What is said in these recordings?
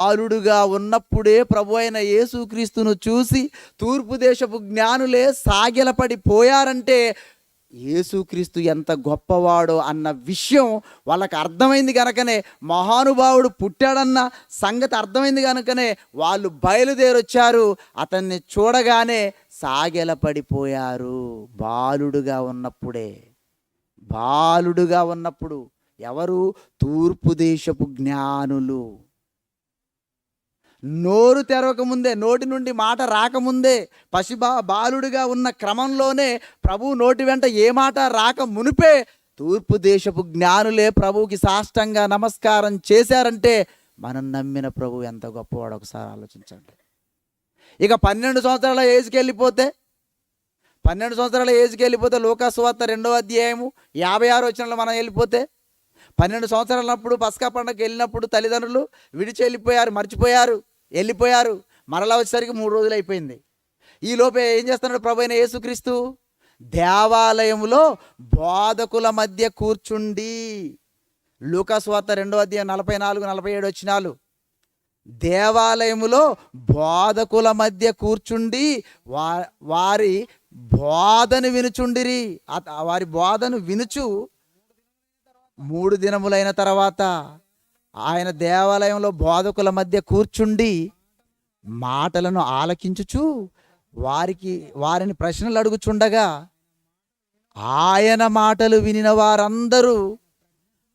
బాలుడుగా ఉన్నప్పుడే ప్రభు అయిన యేసుక్రీస్తును చూసి తూర్పు దేశపు జ్ఞానులే సాగిలపడి పోయారంటే యేసుక్రీస్తు ఎంత గొప్పవాడో అన్న విషయం వాళ్ళకి అర్థమైంది కనుకనే మహానుభావుడు పుట్టాడన్న సంగతి అర్థమైంది కనుకనే వాళ్ళు బయలుదేరొచ్చారు అతన్ని చూడగానే సాగెలపడిపోయారు బాలుడుగా ఉన్నప్పుడే బాలుడుగా ఉన్నప్పుడు ఎవరు? తూర్పు దేశపు జ్ఞానులు. నోరు తెరవకముందే నోటి నుండి మాట రాకముందే పసిబా బాలుడిగా ఉన్న క్రమంలోనే ప్రభు నోటి వెంట ఏ మాట రాక మునిపే తూర్పు దేశపు జ్ఞానులే ప్రభువుకి సాష్టంగా నమస్కారం చేశారంటే మనం నమ్మిన ప్రభు ఎంత గొప్పవాడు ఒకసారి ఆలోచించండి. ఇక పన్నెండు సంవత్సరాల ఏజ్కి వెళ్ళిపోతే పన్నెండు సంవత్సరాల ఏజ్కి వెళ్ళిపోతే లోకాసువార్త రెండో అధ్యాయము యాభై ఆరు వచ్చినలో మనం వెళ్ళిపోతే పన్నెండు సంవత్సరాలప్పుడు పసకా పండగకి వెళ్ళినప్పుడు తల్లిదండ్రులు విడిచి వెళ్ళిపోయారు మర్చిపోయారు. వెళ్ళిపోయారు. మరలా వచ్చేసరికి మూడు రోజులు అయిపోయింది. ఈ లోపే ఏం చేస్తున్నాడు ప్రభు అయిన యేసుక్రీస్తు? దేవాలయంలో బోధకుల మధ్య కూర్చుండి లూకాస్వార్త రెండో అధ్యాయం నలభై నాలుగు నలభై ఏడు వచ్చినాలు. దేవాలయములో బోధకుల మధ్య కూర్చుండి వా వారి బోధను వినుచుండిరి. వారి బోధను వినుచు మూడు దినములైన తర్వాత ఆయన దేవాలయంలో బోధకుల మధ్య కూర్చుండి మాటలను ఆలకించుచు వారికి వారిని ప్రశ్నలు అడుగుచుండగా ఆయన మాటలు వినిన వారందరూ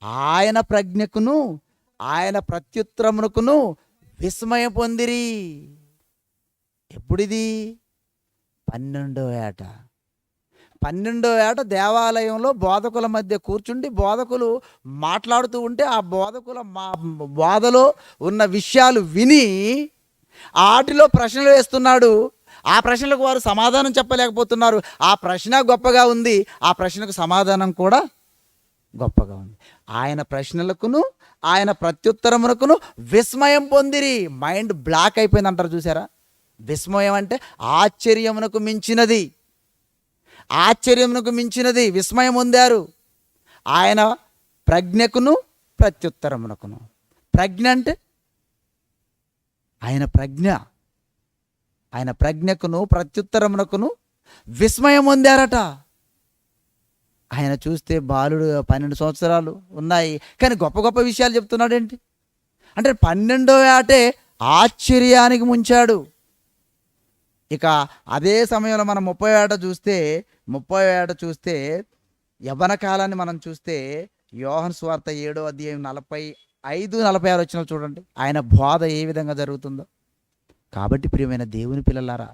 ఆయన ప్రజ్ఞకును ఆయన ప్రత్యుత్తరమునకును విస్మయం పొందిరి. ఎప్పుడిది? పన్నెండో ఏట. పన్నెండో ఏట దేవాలయంలో బోధకుల మధ్య కూర్చుండి బోధకులు మాట్లాడుతూ ఉంటే ఆ బోధకుల మా బోధలో ఉన్న విషయాలు విని ఆటిలో ప్రశ్నలు వేస్తున్నాడు. ఆ ప్రశ్నలకు వారు సమాధానం చెప్పలేకపోతున్నారు. ఆ ప్రశ్న గొప్పగా ఉంది. ఆ ప్రశ్నకు సమాధానం కూడా గొప్పగా ఉంది. ఆయన ప్రశ్నలకును ఆయన ప్రత్యుత్తరమునకును విస్మయం పొందిరి. మైండ్ బ్లాక్ అయిపోయింది అంటారు చూసారా? విస్మయం అంటే ఆశ్చర్యమునకు మించినది. ఆశ్చర్యమునకు మించినది విస్మయం పొందారు. ఆయన ప్రజ్ఞకును ప్రత్యుత్తరమునకును. ప్రజ్ఞ అంటే ఆయన ప్రజ్ఞ. ఆయన ప్రజ్ఞకును ప్రత్యుత్తరమునకును విస్మయం పొందారట. ఆయన చూస్తే బాలుడు పన్నెండు సంవత్సరాలు ఉన్నాయి. కానీ గొప్ప గొప్ప విషయాలు చెప్తున్నాడేంటి? అంటే పన్నెండో ఆటే ఆశ్చర్యానికి ముంచాడు. ఇక అదే సమయంలో మనం ముప్పై ఏట చూస్తే ముప్పై ఏట చూస్తే యవ్వన కాలాన్ని మనం చూస్తే యోహన్ స్వార్త ఏడో అధ్యాయం నలభై ఐదు నలభై ఆరు వచ్చిన చూడండి ఆయన బోధ ఏ విధంగా జరుగుతుందో. కాబట్టి ప్రియమైన దేవుని పిల్లలారా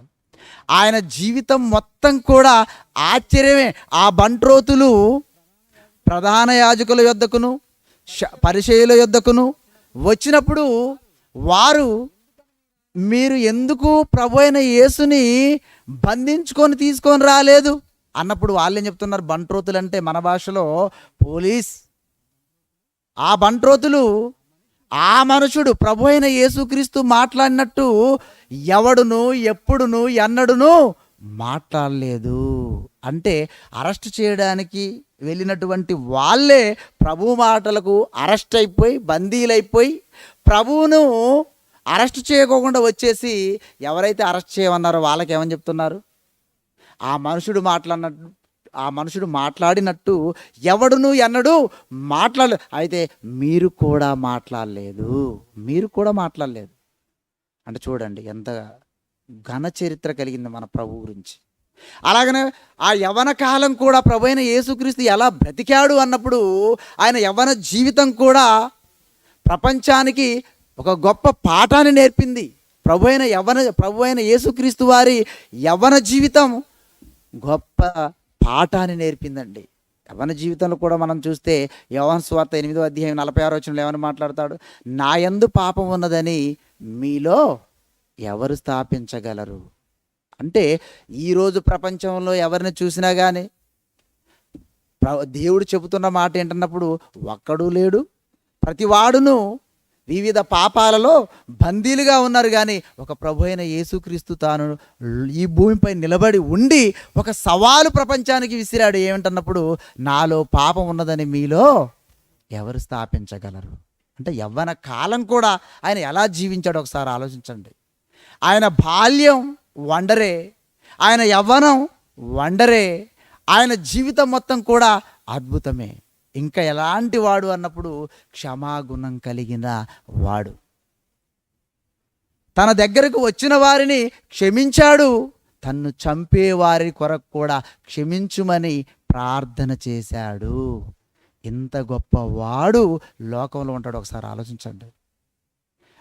ఆయన జీవితం మొత్తం కూడా ఆశ్చర్యమే. ఆ బంట్రోతులు ప్రధాన యాజకుల యొద్దకును పరిచయుల యొద్దకును వచ్చినప్పుడు వారు మీరు ఎందుకు ప్రభు అయిన యేసుని బంధించుకొని తీసుకొని రాలేదు? అన్నప్పుడు వాళ్ళేం చెప్తున్నారు? బంట్రోతులు అంటే మన భాషలో పోలీస్. ఆ బంట్రోతులు ఆ మనుషుడు ప్రభు అయిన యేసుక్రీస్తు మాట్లాడినట్టు ఎవడును ఎప్పుడును ఎన్నడును మాట్లాడలేదు. అంటే అరెస్ట్ చేయడానికి వెళ్ళినటువంటి వాళ్ళే ప్రభు మాటలకు అరెస్ట్ అయిపోయి బందీలైపోయి ప్రభువును అరెస్ట్ చేయకోకుండా వచ్చేసి ఎవరైతే అరెస్ట్ చేయమన్నారో వాళ్ళకి ఏమని చెప్తున్నారు? ఆ మనుషుడు మాట్లాడినట్టు ఆ మనుషుడు మాట్లాడినట్టు ఎవడును ఎన్నడు మాట్లాడలేదు అయితే మీరు కూడా మాట్లాడలేదు. మీరు కూడా మాట్లాడలేదు. అంటే చూడండి ఎంత ఘన చరిత్ర కలిగింది మన ప్రభు గురించి. అలాగనే ఆ యవన కాలం కూడా ప్రభు అయిన యేసుక్రీస్తు ఎలా బ్రతికాడు అన్నప్పుడు ఆయన యవన జీవితం కూడా ప్రపంచానికి ఒక గొప్ప పాఠాన్ని నేర్పింది. ప్రభు అయిన యవన ప్రభు అయిన యేసుక్రీస్తు వారి యవన జీవితం గొప్ప పాఠాన్ని నేర్పిందండి. యవన జీవితంలో కూడా మనం చూస్తే యవన స్వార్థ ఎనిమిదో అధ్యాయం నలభై ఆరు వచ్చిన ఎవరు మాట్లాడతాడు? నా యందు పాపం ఉన్నదని మీలో ఎవరు స్థాపించగలరు? అంటే ఈరోజు ప్రపంచంలో ఎవరిని చూసినా కానీ ప్ర- దేవుడు చెబుతున్న మాట ఏంటన్నప్పుడు ఒక్కడు లేడు. ప్రతివాడును వివిధ పాపాలలో బందీలుగా ఉన్నారు కానీ ఒక ప్రభు అయిన యేసుక్రీస్తు తాను ఈ భూమిపై నిలబడి ఉండి ఒక సవాలు ప్రపంచానికి విసిరాడు. ఏమిటన్నప్పుడు నాలో పాపం ఉన్నదని మీలో ఎవరు స్థాపించగలరు? అంటే యవ్వన కాలం కూడా ఆయన ఎలా జీవించాడో ఒకసారి ఆలోచించండి. ఆయన బాల్యం వండరే ఆయన యవ్వనం వండరే ఆయన జీవితం మొత్తం కూడా అద్భుతమే. ఇంకా ఎలాంటి వాడు అన్నప్పుడు క్షమాగుణం కలిగిన వాడు. తన దగ్గరకు వచ్చిన వారిని క్షమించాడు. తన్ను చంపే వారి కొరకు కూడా క్షమించుమని ప్రార్థన చేశాడు. ఇంత గొప్పవాడు లోకంలో ఉంటాడు. ఒకసారి ఆలోచించండి.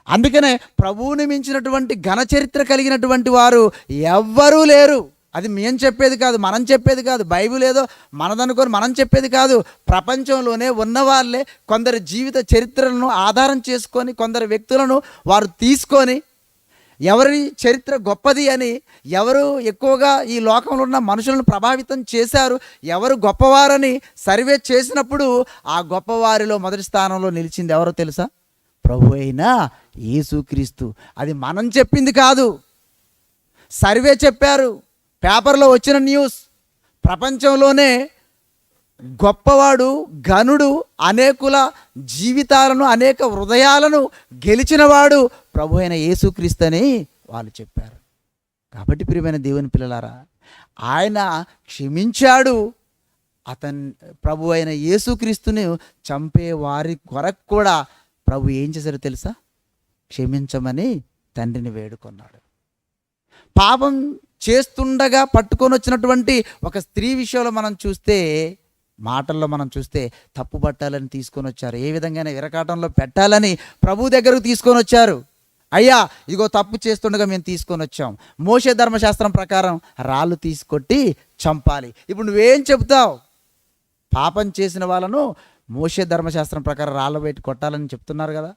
అందుకనే ప్రభువుని మించినటువంటి ఘన చరిత్ర కలిగినటువంటి వారు ఎవ్వరూ లేరు. అది మేము చెప్పేది కాదు మనం చెప్పేది కాదు. బైబిల్ ఏదో మనదనుకొని మనం చెప్పేది కాదు. ప్రపంచంలోనే ఉన్న వాళ్ళే కొందరి జీవిత చరిత్రలను ఆధారం చేసుకొని కొందరు వ్యక్తులను వారు తీసుకొని ఎవరి చరిత్ర గొప్పది అని ఎవరు ఎక్కువగా ఈ లోకంలో ఉన్న మనుషులను ప్రభావితం చేశారు ఎవరు గొప్పవారని సర్వే చేసినప్పుడు ఆ గొప్పవారిలో మొదటి స్థానంలో నిలిచింది ఎవరో తెలుసా? ప్రభు అయినా యేసుక్రీస్తు. అది మనం చెప్పింది కాదు. సర్వే చెప్పారు. పేపర్లో వచ్చిన న్యూస్. ప్రపంచంలోనే గొప్పవాడు ఘనుడు అనేకుల జీవితాలను అనేక హృదయాలను గెలిచినవాడు ప్రభు అయిన యేసుక్రీస్తు అని వాళ్ళు చెప్పారు. కాబట్టి ప్రియమైన దేవుని పిల్లలారా ఆయన క్షమించాడు. అతన్ ప్రభు అయిన యేసుక్రీస్తుని చంపే వారి కొరకు కూడా ప్రభు ఏం చేశారో తెలుసా? క్షమించమని తండ్రిని వేడుకొన్నాడు. పాపం చేస్తుండగా పట్టుకొని వచ్చినటువంటి ఒక స్త్రీ విషయంలో మనం చూస్తే మాటల్లో మనం చూస్తే తప్పు పట్టాలని తీసుకొని వచ్చారు. ఏ విధంగానే విరకాటంలో పెట్టాలని ప్రభు దగ్గరకు తీసుకొని వచ్చారు. అయ్యా ఇగో తప్పు చేస్తుండగా మేము తీసుకొని వచ్చాం. మోసే ధర్మశాస్త్రం ప్రకారం రాళ్ళు తీసుకొట్టి చంపాలి. ఇప్పుడు నువ్వేం చెప్తావు పాపం చేసిన వాళ్ళను మోసే ధర్మశాస్త్రం ప్రకారం రాళ్ళు పెట్టి కొట్టాలని చెప్తున్నారు కదా.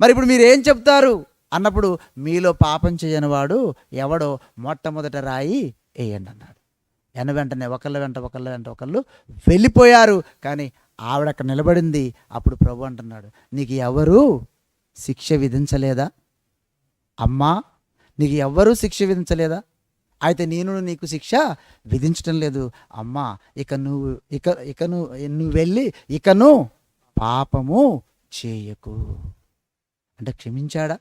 మరి ఇప్పుడు మీరు ఏం చెప్తారు అన్నప్పుడు మీలో పాపం చేయని వాడు ఎవడో మొట్టమొదట రాయి వేయండి అన్నాడు. ఎన వెంటనే ఒకళ్ళ వెంట ఒకళ్ళ వెంట ఒకళ్ళు వెళ్ళిపోయారు. కానీ ఆవిడ అక్కడ నిలబడింది. అప్పుడు ప్రభు అంటున్నాడు నీకు ఎవరు శిక్ష విధించలేదా? అమ్మా నీకు ఎవ్వరూ శిక్ష విధించలేదా? అయితే నేను నీకు శిక్ష విధించటం లేదు. అమ్మా ఇక నువ్వు ఇక ఇక నువ్వు నువ్వు వెళ్ళి ఇకను పాపము చేయకు. అంటే క్షమించాడా?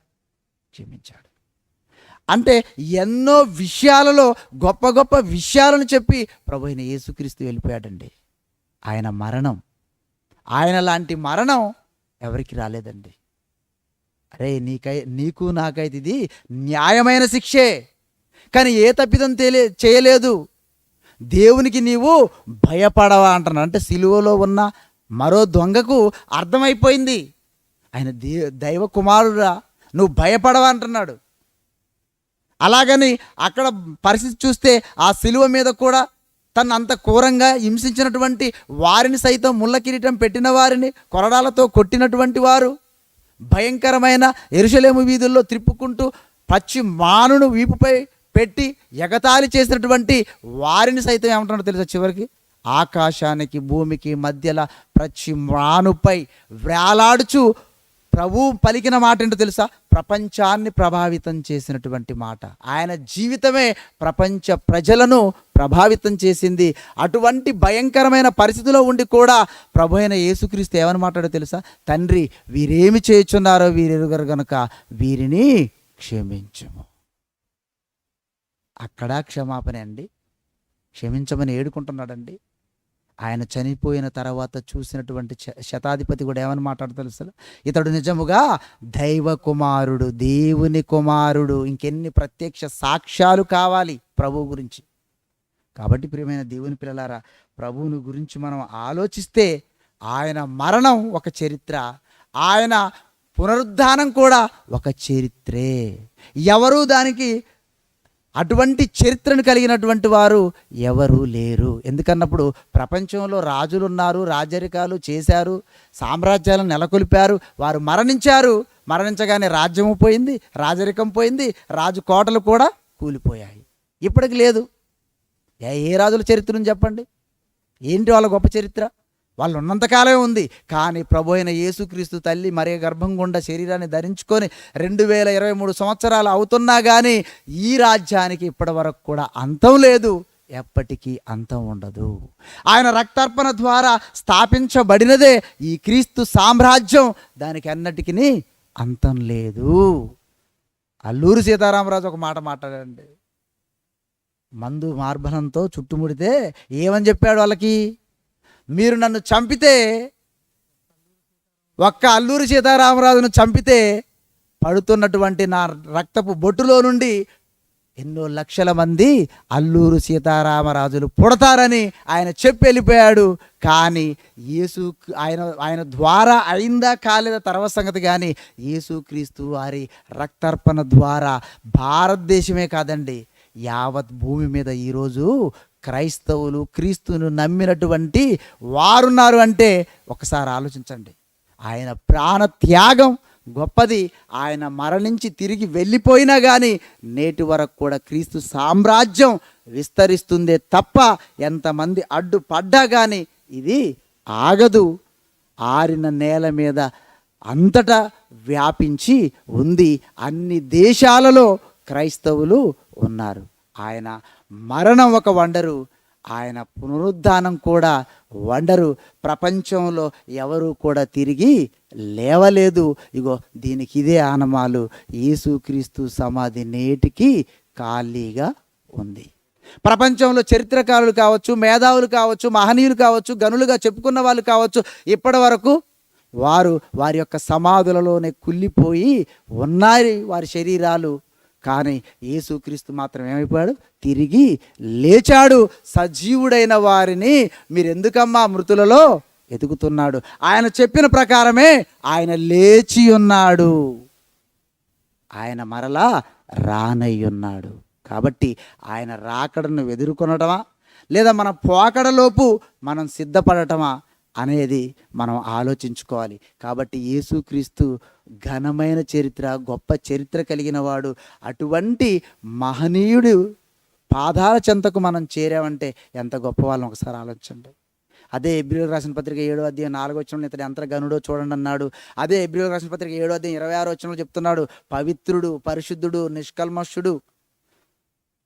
క్షమించాడు అంటే ఎన్నో విషయాలలో గొప్ప గొప్ప విషయాలను చెప్పి ప్రభు అయిన యేసుక్రీస్తు వెళ్ళిపోయాడండి. ఆయన మరణం. ఆయన లాంటి మరణం ఎవరికి రాలేదండి. అరే నీకై నీకు నాకైతే ఇది న్యాయమైన శిక్షే. కానీ ఏ తప్పిదం తెలియ చేయలేదు. దేవునికి నీవు భయపడవా అంటున్నాడు. అంటే సిలువలో ఉన్న మరో దొంగకు అర్థమైపోయింది. ఆయన దే దైవ కుమారుడా. నువ్వు భయపడవా అంటున్నాడు. అలాగని అక్కడ పరిస్థితి చూస్తే ఆ సిలువ మీద కూడా తను అంత క్రూరంగా హింసించినటువంటి వారిని సైతం ముళ్ళ కిరీటం పెట్టిన వారిని కొరడాలతో కొట్టినటువంటి వారు భయంకరమైన ఎరుసలేము వీధుల్లో త్రిప్పుకుంటూ పచ్చి మానును వీపుపై పెట్టి ఎగతాళి చేసినటువంటి వారిని సైతం ఏమంటున్నాడు తెలుసా చివరికి? ఆకాశానికి భూమికి మధ్యలో ప్రతి మానుపై వేలాడుచు ప్రభు పలికిన మాట ఏంటో తెలుసా? ప్రపంచాన్ని ప్రభావితం చేసినటువంటి మాట. ఆయన జీవితమే ప్రపంచ ప్రజలను ప్రభావితం చేసింది. అటువంటి భయంకరమైన పరిస్థితిలో ఉండి కూడా ప్రభు అయిన యేసుక్రీస్తు ఏమని మాట్లాడో తెలుసా? తండ్రి వీరేమి చేయుచున్నారో వీరెరుగరు గనుక వీరిని క్షమించము. అక్కడ క్షమాపణ అండి. క్షమించమని ఏడుకుంటున్నాడండి. ఆయన చనిపోయిన తర్వాత చూసినటువంటి శతాధిపతి కూడా ఏమని మాట్లాడతారు అసలు ఇతడు నిజముగా దైవ కుమారుడు దేవుని కుమారుడు. ఇంకెన్ని ప్రత్యక్ష సాక్ష్యాలు కావాలి ప్రభు గురించి. కాబట్టి ప్రియమైన దేవుని పిల్లలారా ప్రభువుని గురించి మనం ఆలోచిస్తే ఆయన మరణం ఒక చరిత్ర ఆయన పునరుద్ధానం కూడా ఒక చరిత్రే. ఎవరు దానికి అటువంటి చరిత్రను కలిగినటువంటి వారు ఎవరు లేరు. ఎందుకన్నప్పుడు ప్రపంచంలో రాజులు ఉన్నారు రాజరికాలు చేశారు సామ్రాజ్యాలను నెలకొల్పారు వారు మరణించారు మరణించగానే రాజ్యము పోయింది రాజరికం పోయింది రాజు కోటలు కూడా కూలిపోయాయి. ఇప్పటికి లేదు. ఏ ఏ రాజుల చరిత్రను చెప్పండి? ఏంటి వాళ్ళ గొప్ప చరిత్ర? వాళ్ళు ఉన్నంతకాలమే ఉంది. కానీ ప్రభు అయిన యేసుక్రీస్తు తల్లి మరే గర్భం గుండా శరీరాన్ని ధరించుకొని రెండు వేల ఇరవై మూడు సంవత్సరాలు అవుతున్నా కానీ ఈ రాజ్యానికి ఇప్పటి వరకు కూడా అంతం లేదు. ఎప్పటికీ అంతం ఉండదు. ఆయన రక్తార్పణ ద్వారా స్థాపించబడినదే ఈ క్రీస్తు సామ్రాజ్యం. దానికి అన్నటికీ అంతం లేదు. అల్లూరి సీతారామరాజు ఒక మాట మాట్లాడండి మందు మార్బలంతో చుట్టుముడితే ఏమని చెప్పాడు వాళ్ళకి? మీరు నన్ను చంపితే ఒక్క అల్లూరి సీతారామరాజును చంపితే పడుతున్నటువంటి నా రక్తపు బొట్టులో నుండి ఎన్నో లక్షల మంది అల్లూరు సీతారామరాజులు పుడతారని ఆయన చెప్పి వెళ్ళిపోయాడు. కానీ యేసు ఆయన ఆయన ద్వారా అయిందా కాలేదా తర్వాత సంగతి కానీ యేసుక్రీస్తు వారి రక్తార్పణ ద్వారా భారతదేశమే కాదండి యావత్ భూమి మీద ఈరోజు క్రైస్తవులు క్రీస్తును నమ్మినటువంటి వారున్నారు అంటే ఒకసారి ఆలోచించండి. ఆయన ప్రాణ త్యాగం గొప్పది. ఆయన మరణించి తిరిగి వెళ్ళిపోయినా కానీ నేటి వరకు కూడా క్రీస్తు సామ్రాజ్యం విస్తరిస్తుందే తప్ప ఎంతమంది అడ్డుపడ్డా కానీ ఇది ఆగదు. ఆరిన నేల మీద అంతటా వ్యాపించి ఉంది. అన్ని దేశాలలో క్రైస్తవులు ఉన్నారు. ఆయన మరణం ఒక వండరు ఆయన పునరుద్ధానం కూడా వండరు. ప్రపంచంలో ఎవరు కూడా తిరిగి లేవలేదు. ఇగో దీనికి ఇదే ఆనమాలు. యేసుక్రీస్తు సమాధి నేటికి ఖాళీగా ఉంది. ప్రపంచంలో చరిత్రకారులు కావచ్చు మేధావులు కావచ్చు మహనీయులు కావచ్చు గనులుగా చెప్పుకున్న వాళ్ళు కావచ్చు ఇప్పటి వరకు వారు వారి యొక్క సమాధులలోనే కుళ్ళిపోయి ఉన్నాయి వారి శరీరాలు కానీ యేసుక్రీస్తు మాత్రం ఏమైపోయాడు? తిరిగి లేచాడు. సజీవుడైన వారిని మీరు ఎందుకమ్మా మృతులలో ఎదుగుతున్నాడు? ఆయన చెప్పిన ప్రకారమే ఆయన లేచి ఉన్నాడు. ఆయన మరలా రానయ్యున్నాడు కాబట్టి ఆయన రాకడను ఎదుర్కొనటమా? లేదా మన పోకడలోపు మనం సిద్ధపడటమా? అనేది మనం ఆలోచించుకోవాలి. కాబట్టి యేసుక్రీస్తు ఘనమైన చరిత్ర గొప్ప చరిత్ర కలిగిన వాడు అటువంటి మహనీయుడు పాదాల చెంతకు మనం చేరామంటే ఎంత గొప్ప వాళ్ళని ఒకసారి ఆలోచించండి. అదే ఎబ్రిల్ రాసిన పత్రిక ఏడో అధ్యాయం నాలుగో వచ్చిన ఇతడు ఎంత గనుడో చూడండి అన్నాడు. అదే ఎబ్రిల్ రాసిన పత్రిక ఏడో అధ్యాయం ఇరవై ఆరో వచ్చిన చెప్తున్నాడు. పవిత్రుడు పరిశుద్ధుడు నిష్కల్మషుడు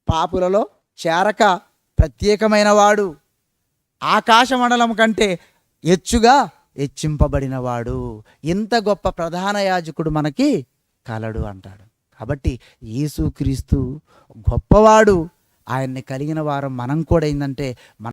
పాపులలో చేరక ప్రత్యేకమైన వాడు. ఆకాశ మండలం కంటే ఎచ్చుగా హెచ్చింపబడినవాడు. ఇంత గొప్ప ప్రధాన యాజకుడు మనకి కలడు అంటాడు. కాబట్టి యేసుక్రీస్తు గొప్పవాడు. ఆయన్ని కలిగిన వారం మనం కూడా ఏంటంటే మన